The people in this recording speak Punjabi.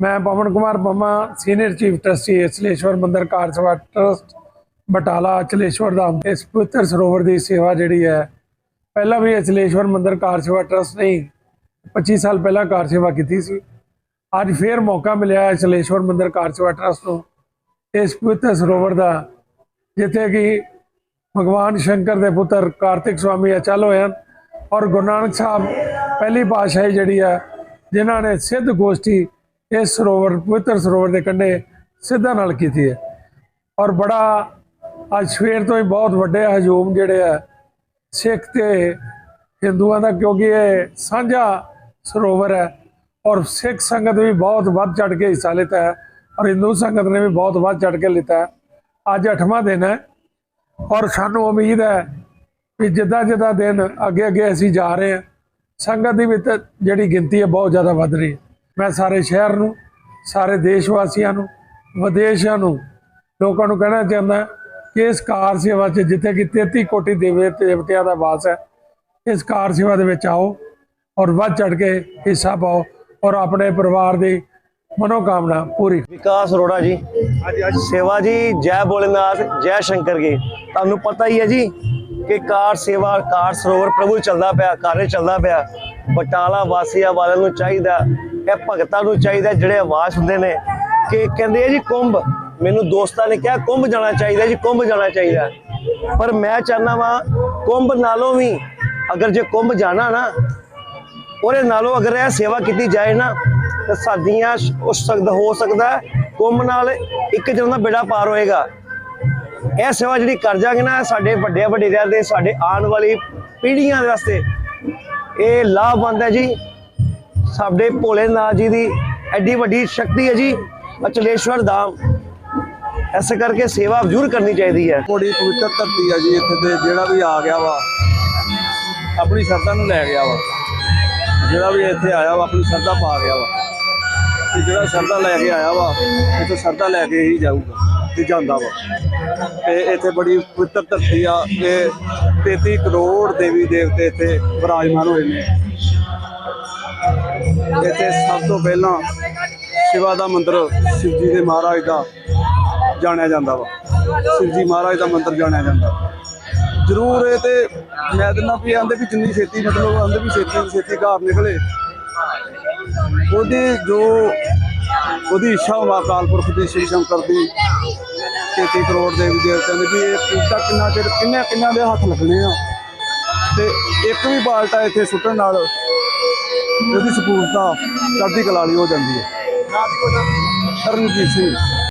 ਮੈਂ Pawan Kumar Pamma senior chief trustee Achleshwar Mandir Karsewa trust Batala, ਅਚਲੇਸ਼ਵਰ ਧਾਮ ਇਸ ਪਵਿੱਤਰ ਸਰੋਵਰ ਦੀ ਸੇਵਾ ਜਿਹੜੀ ਹੈ, ਪਹਿਲਾਂ ਵੀ ਅਚਲੇਸ਼ਵਰ ਮੰਦਿਰ ਕਾਰਸੇਵਾ ਟਰਸਟ ਨੇ 25 ਸਾਲ ਪਹਿਲਾਂ ਕਾਰ ਸੇਵਾ ਕੀਤੀ ਸੀ। ਅੱਜ ਫੇਰ ਮੌਕਾ ਮਿਲਿਆ ਹੈ ਅਚਲੇਸ਼ਵਰ ਮੰਦਿਰ ਕਾਰਸੇਵਾ ਟਰਸਟ ਨੂੰ। ਇਸ ਪਵਿੱਤਰ ਸਰੋਵਰ ਦਾ, ਜਿੱਥੇ ਕਿ ਭਗਵਾਨ ਸ਼ੰਕਰ ਦੇ ਪੁੱਤਰ ਕਾਰਤਿਕ ਸਵਾਮੀ ਅਚਲ ਹੋਏ ਹਨ ਔਰ ਗੁਰੂ ਨਾਨਕ ਸਾਹਿਬ ਪਹਿਲੀ ਪਾਤਸ਼ਾਹੀ ਜਿਹੜੀ ਆ ਜਿਨ੍ਹਾਂ ਨੇ ਸਿੱਧ ਗੋਸ਼ਟੀ ਇਹ ਸਰੋਵਰ, ਪਵਿੱਤਰ ਸਰੋਵਰ ਦੇ ਕੰਢੇ ਸਿੱਧਾ ਨਾਲ ਕੀਤੀ ਹੈ। ਔਰ ਬੜਾ ਅੱਜ ਸਵੇਰ ਤੋਂ ਹੀ ਬਹੁਤ ਵੱਡੇ ਹਜੂਮ ਜਿਹੜੇ ਆ, ਸਿੱਖ ਤੇ ਹਿੰਦੂਆਂ ਦਾ, ਕਿਉਂਕਿ ਇਹ ਸਾਂਝਾ ਸਰੋਵਰ ਹੈ। ਔਰ ਸਿੱਖ ਸੰਗਤ ਵੀ ਬਹੁਤ ਵੱਧ ਚੜ ਕੇ ਹਿੱਸਾ ਲਿੱਤਾ ਹੈ ਔਰ ਹਿੰਦੂ ਸੰਗਤ ਨੇ ਵੀ ਬਹੁਤ ਵੱਧ ਚੜ ਕੇ ਲਿੱਤਾ ਹੈ। ਅੱਜ 8ਵਾਂ ਦਿਨ ਹੈ ਔਰ ਸਾਨੂੰ ਉਮੀਦ ਹੈ ਕਿ ਜਿੱਦਾਂ ਜਿੱਦਾਂ ਦਿਨ ਅੱਗੇ ਅੱਗੇ ਅਸੀਂ ਜਾ ਰਹੇ ਹਾਂ, ਸੰਗਤ ਦੀ ਵੀ ਤਾਂ ਜਿਹੜੀ ਗਿਣਤੀ ਹੈ ਬਹੁਤ ਜ਼ਿਆਦਾ ਵੱਧ ਰਹੀ ਹੈ। ਮੈਂ ਸਾਰੇ ਸ਼ਹਿਰ ਨੂੰ ਸਾਰੇ ਦੇਸ਼ ਵਾਸੀਆਂ ਨੂੰ ਵਿਦੇਸ਼ਾਂ ਨੂੰ ਲੋਕਾਂ ਨੂੰ ਕਹਿਣਾ ਚਾਹੁੰਦਾ ਕਿ ਇਸ ਕਾਰ ਸੇਵਾ 'ਚ ਜਿੱਥੇ ਕਿ 33 ਕੋਟੀ ਦੇਵੇ ਦੇਵਤਿਆਂ ਦਾ ਵਾਸ ਹੈ ਇਸ ਕਾਰ ਸੇਵਾ ਦੇ ਵਿੱਚ ਆਓ ਔਰ ਵੱਧ ਚੜ ਕੇ ਹਿੱਸਾ ਪਾਓ ਔਰ ਆਪਣੇ ਪਰਿਵਾਰ ਦੀ ਮਨੋਕਾਮਨਾ ਪੂਰੀ ਵਿਕਾਸ ਅਰੋੜਾ ਜੀ। ਸੇਵਾ ਜੀ ਜੈ ਭੋਲੇਨਾਥ ਜੈ ਸ਼ੰਕਰ ਜੀ। ਤੁਹਾਨੂੰ ਪਤਾ ਹੀ ਹੈ ਜੀ ਕਿ ਕਾਰ ਸੇਵਾ ਕਾਰ ਸਰੋਵਰ ਪ੍ਰਭੂ ਚੱਲਦਾ ਪਿਆ ਕਾਰਜ ਚੱਲਦਾ ਪਿਆ। ਬਟਾਲਾ ਵਾਸੀਆਂ ਵਾਲਿਆਂ ਨੂੰ ਚਾਹੀਦਾ ਇਹ ਭਗਤਾਂ ਨੂੰ ਚਾਹੀਦਾ ਜਿਹੜੇ ਆਵਾਜ਼ ਹੁੰਦੇ ਨੇ, ਕਿ ਕਹਿੰਦੇ ਆ ਜੀ ਕੁੰਭ, ਮੈਨੂੰ ਦੋਸਤਾਂ ਨੇ ਕਿਹਾ ਕੁੰਭ ਜਾਣਾ ਚਾਹੀਦਾ ਜੀ, ਕੁੰਭ ਜਾਣਾ ਚਾਹੀਦਾ। ਪਰ ਮੈਂ ਚਾਹਨਾ ਵਾਂ, ਕੁੰਭ ਨਾਲੋਂ ਵੀ ਅਗਰ ਜੇ ਕੁੰਭ ਜਾਣਾ ਨਾ, ਉਹਦੇ ਨਾਲੋਂ ਅਗਰ ਇਹ ਸੇਵਾ ਕੀਤੀ ਜਾਏ ਨਾ, ਤਾਂ ਸਾਡੀਆਂ ਹੋ ਸਕਦਾ ਹੋ ਸਕਦਾ ਕੁੰਭ ਨਾਲ ਇੱਕ ਜਨ ਦਾ ਬੇੜਾ ਪਾਰ ਹੋਏਗਾ। ਇਹ ਸੇਵਾ ਜਿਹੜੀ ਕਰ ਜਾਗੇ ਨਾ, ਸਾਡੇ ਵੱਡੇ ਵੱਡੇ ਦੇ, ਸਾਡੇ ਆਉਣ ਵਾਲੀ ਪੀੜ੍ਹੀਆਂ ਦੇ ਵਾਸਤੇ, ਇਹ ਲਾਭਵੰਦ ਹੈ ਜੀ। ਸਾਡੇ ਭੋਲੇਨਾਥ ਜੀ ਦੀ ਐਡੀ ਵੱਡੀ ਸ਼ਕਤੀ ਹੈ ਜੀ, ਅਚਲੇਸ਼ਵਰ ਧਾਮ। ਐਸੇ ਕਰਕੇ ਸੇਵਾ ਜ਼ਰੂਰ ਕਰਨੀ ਚਾਹੀਦੀ ਹੈ। ਬੜੀ ਪਵਿੱਤਰ ਧਰਤੀ ਆ ਜੀ, ਇੱਥੇ ਤੇ ਜਿਹੜਾ ਵੀ ਆ ਗਿਆ ਵਾ, ਆਪਣੀ ਸ਼ਰਧਾ ਨੂੰ ਲੈ ਗਿਆ ਵਾ। ਜਿਹੜਾ ਵੀ ਇੱਥੇ ਆਇਆ ਵਾ, ਆਪਣੀ ਸ਼ਰਧਾ ਪਾ ਗਿਆ ਵਾ। ਤੇ ਜਿਹੜਾ ਸ਼ਰਧਾ ਲੈ ਕੇ ਆਇਆ ਵਾ, ਇੱਥੇ ਸ਼ਰਧਾ ਲੈ ਕੇ ਹੀ ਜਾਊਗਾ ਤੇ ਜਾਂਦਾ ਵਾ। ਤੇ ਇੱਥੇ ਬੜੀ ਪਵਿੱਤਰ ਧਰਤੀ ਆ, ਤੇ 33 ਕਰੋੜ ਦੇਵੀ ਦੇਵਤੇ ਇੱਥੇ ਵਿਰਾਜਮਾਨ ਹੋਏ ਨੇ। ਇੱਥੇ ਸਭ ਤੋਂ ਪਹਿਲਾਂ ਸ਼ਿਵਾ ਦਾ ਮੰਦਿਰ ਸ਼ਿਵਜੀ ਦੇ ਮਹਾਰਾਜ ਦਾ ਜਾਣਿਆ ਜਾਂਦਾ ਵਾ। ਸ਼ਿਵਜੀ ਮਹਾਰਾਜ ਦਾ ਮੰਦਿਰ ਜਾਣਿਆ ਜਾਂਦਾ। ਜ਼ਰੂਰ ਇਹ ਤੇ ਮੈਂ ਦਿਨਾ ਵੀ ਆਂਦੇ ਵੀ ਜਿੰਨੀ ਛੇਤੀ ਮਤਲਬ ਆਂਦੇ ਵੀ ਛੇਤੀ ਤੋਂ ਛੇਤੀ ਘਰ ਨਿਕਲੇ। ਉਹਦੀ ਜੋ ਉਹਦੀ ਇੱਛਾ ਵਾ ਅਕਾਲ ਪੁਰਖ ਦੀ, ਸ਼੍ਰੀ ਸ਼ੰਕਰ ਦੀ 33 ਕਰੋੜ ਦੇ ਦੇਵਤਿਆਂ ਦੀ ਵੀ ਇਹ ਪੂਜਾ ਕਿੰਨਾ ਚਿਰ ਕਿੰਨੇ ਕਿੰਨਾ ਦੇ ਹੱਥ ਲੱਗਣੇ ਆ। ਤੇ ਇੱਕ ਵੀ ਬਾਲਟਾ ਇੱਥੇ ਸੁੱਟਣ ਨਾਲ ਉਹਦੀ ਸਪੂਰਤਾ ਚੜ੍ਹਦੀ ਕਲਾ ਲਈ ਹੋ ਜਾਂਦੀ ਹੈ। ਸਰਨਜੀਤ ਸਿੰਘ।